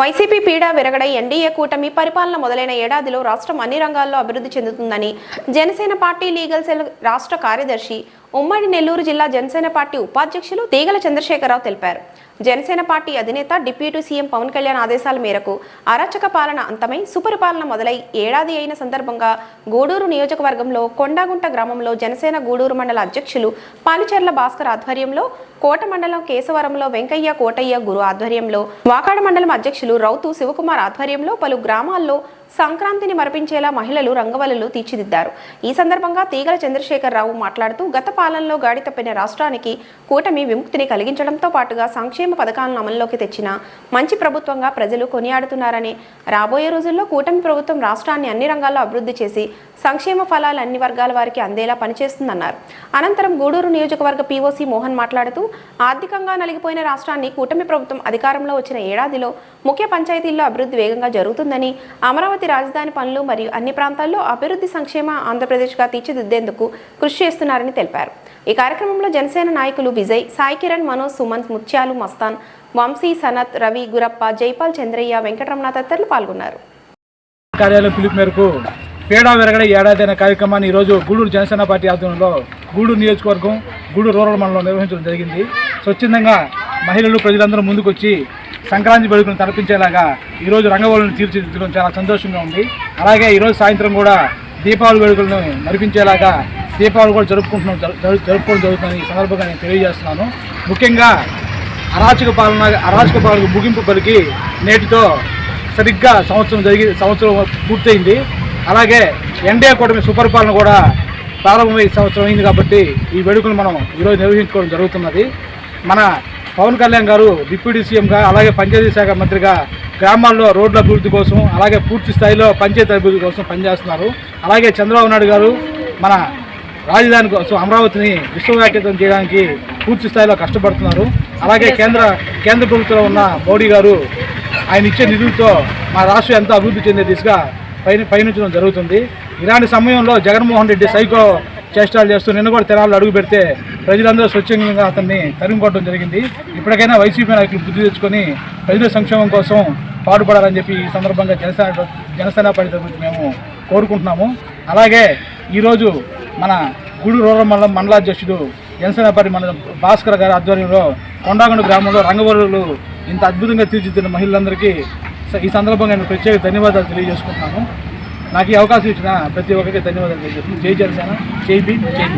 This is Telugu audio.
వైసీపీ పీడ విరగడ ఎన్డీఏ కూటమి పరిపాలన మొదలైన ఏడాదిలో రాష్ట్రం అన్ని రంగాల్లో అభివృద్ధి చెందుతుందని జనసేన పార్టీ లీగల్ సెల్ రాష్ట్ర కార్యదర్శి ఉమ్మడి నెల్లూరు జిల్లా జనసేన పార్టీ ఉపాధ్యక్షులు తీగల చంద్రశేఖరరావు తెలిపారు. జనసేన పార్టీ అధినేత డిప్యూటీ సీఎం పవన్ కళ్యాణ్ ఆదేశాల మేరకు అరాచక పాలన అంతమై సుపరిపాలన మొదలై ఏడాది అయిన సందర్భంగా గూడూరు నియోజకవర్గంలో కొండాగుంట గ్రామంలో జనసేన గూడూరు మండల అధ్యక్షులు పాలిచెర్ల భాస్కర్ ఆధ్వర్యంలో కోట మండలం కేశవరంలో వెంకయ్య కోటయ్య గురు ఆధ్వర్యంలో వాకాడ మండలం అధ్యక్షులు రౌతు శివకుమార్ ఆధ్వర్యంలో పలు గ్రామాల్లో సంక్రాంతిని మరపించేలా మహిళలు రంగవల్లులు తీర్చిదిద్దారు. ఈ సందర్భంగా తీగల చంద్రశేఖరరావు మాట్లాడుతూ గత పాలనలో గాడి తప్పిన రాష్ట్రానికి కూటమి విముక్తిని కలిగించడంతో పాటుగా సంక్షేమ పథకాలను అమల్లోకి తెచ్చిన మంచి ప్రభుత్వంగా ప్రజలు కొనియాడుతున్నారని రాబోయే రోజుల్లో కూటమి ప్రభుత్వం రాష్ట్రాన్ని అన్ని రంగాల్లో అభివృద్ధి చేసి సంక్షేమ ఫలాలు అన్ని వర్గాల వారికి అందేలా పనిచేస్తుందన్నారు. అనంతరం గూడూరు నియోజకవర్గ పీఓసీ మోహన్ మాట్లాడుతూ ఆర్థికంగా నలిగిపోయిన రాష్ట్రాన్ని కూటమి ప్రభుత్వం అధికారంలో వచ్చిన ఏడాదిలో ముఖ్య పంచాయతీల్లో అభివృద్ధి వేగంగా జరుగుతుందని అమరావతి రాజధాని పనులు మరియు అన్ని ప్రాంతాల్లో అభివృద్ధి సంక్షేమ ఆంధ్రప్రదేశ్గా తీర్చిదిద్దేందుకు కృషి చేస్తున్నారని తెలిపారు. ఈ కార్యక్రమంలో జనసేన నాయకులు విజయ్ సాయి కిరణ్ మనోజ్ సుమంత్ ముత్యాలు మస్తాన్ వంశీ సనత్ రవి గురప్ప జైపాల్ చంద్రయ్య వెంకటరమణ తదితరులు పాల్గొన్నారు. కార్యాలయం పిలుపు మేరకు పేడా వెరగడ ఏడాది అనే కార్యక్రమాన్ని ఈరోజు గూడూరు జనసేన పార్టీ ఆధ్వర్యంలో గూడూరు నియోజకవర్గం గూడూరు రూరల్ మండలం నిర్వహించడం జరిగింది. స్వచ్ఛందంగా మహిళలు ప్రజలందరూ ముందుకొచ్చి సంక్రాంతి వేడుకలను తలపించేలాగా ఈరోజు రంగవల్లిని తీర్చిదిద్దడం చాలా సంతోషంగా ఉంది. అలాగే ఈరోజు సాయంత్రం కూడా దీపావళి వేడుకలను నడిపించేలాగా దీపావళి కూడా జరుపుకుంటున్నాం జరుపుకోవడం జరుగుతుందని ఈ సందర్భంగా నేను తెలియజేస్తున్నాను. ముఖ్యంగా అరాచక పాలన అరాచక పాలన ముగింపు పలికి నేటితో సరిగ్గా సంవత్సరం జరిగి సంవత్సరం పూర్తయింది. అలాగే ఎన్డీఏ కూటమి సుపరిపాలన కూడా ప్రారంభమై సంవత్సరం అయింది కాబట్టి ఈ వేడుకలు మనం ఈరోజు నిర్వహించుకోవడం జరుగుతున్నది. మన పవన్ కళ్యాణ్ గారు డిప్యూటీ సీఎంగా అలాగే పంచాయతీ శాఖ మంత్రిగా గ్రామాల్లో రోడ్ల అభివృద్ధి కోసం అలాగే పూర్తి స్థాయిలో పంచాయతీ అభివృద్ధి కోసం పనిచేస్తున్నారు. అలాగే చంద్రబాబు నాయుడు గారు మన రాజధాని కోసం అమరావతిని విశ్వవ్యాఖ్యాతం చేయడానికి పూర్తి స్థాయిలో కష్టపడుతున్నారు. అలాగే కేంద్ర కేంద్ర ప్రభుత్వంలో ఉన్న మోడీ గారు ఆయన ఇచ్చే నిధులతో మా రాష్ట్రం ఎంతో అభివృద్ధి చెందే దిశగా పైన పయనించడం జరుగుతుంది. ఇలాంటి సమయంలో జగన్మోహన్ రెడ్డి సైకో చేష్టాలు చేస్తూ నిన్న కూడా తెనాలు అడుగు పెడితే ప్రజలందరూ స్వచ్ఛందంగా అతన్ని తరిమికొట్టడం జరిగింది. ఇప్పటికైనా వైసీపీ నాయకులు బుద్ధి తెచ్చుకొని ప్రజల సంక్షేమం కోసం పాటుపడాలని చెప్పి ఈ సందర్భంగా జనసేన జనసేన పార్టీ తరఫున మేము కోరుకుంటున్నాము. అలాగే ఈరోజు మన గూడూరు మండలం మండలాధ్యక్షుడు జనసేన మండలం మన భాస్కర్ గారి ఆధ్వర్యంలో కొండాగొండ గ్రామంలో రంగవరులు ఇంత అద్భుతంగా తీర్చిదిద్దిన మహిళలందరికీ స- ఈ సందర్భంగా నేను ప్రత్యేక ధన్యవాదాలు తెలియజేసుకుంటున్నాను. నాకు ఈ అవకాశం ఇచ్చిన ప్రతి ఒక్కరికి ధన్యవాదాలు తెలియజేస్తున్నాను. జై జనసేన జై బి జై